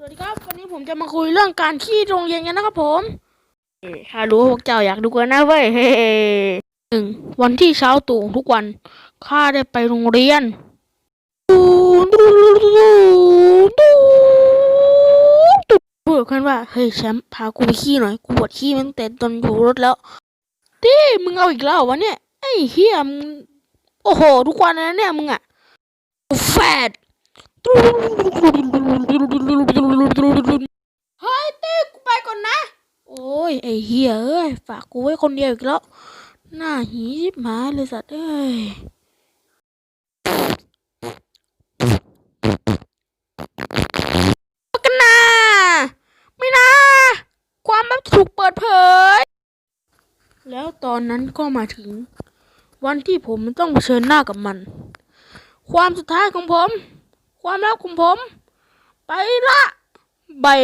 สวัสดีครับ วันนี้ผมจะมาคุยเรื่องการขี้โรงเรียนกันนะครับผมเอ้ข้ารู้ว่าพวกเจ้าอยากดูกันนะเว้ยเฮ้หนึ่งวันที่เช้าตรู่ทุกวันข้าได้ไปโรงเรียนพูดกันว่าเฮ้ยแชมป์พากูไปขี้หน่อยกูปวดขี้มาตั้งแต่ตอนอยู่รถแล้วดิมึงเอาอีกแล้วเหรอวะเนี่ยไอ้เฮียมึงโอ้โห ทุกวันเลยนะเนี่ยมึงอะแฟด เฮ้ยติ๊กกูไปก่อนนะ โอ้ย ไอ้เหี้ยเอ้ย ฝากกูไว้คนเดียวอีกแล้ว หน้าหีชิบหายเลยสัตว์เอ้ยกันนะไม่นะ ความลับถูกเปิดเผย แล้วตอนนั้นก็มาถึง วันที่ผมต้องเผชิญหน้ากับมัน ความสุดท้ายของผม ความลับของผม ไปละบาย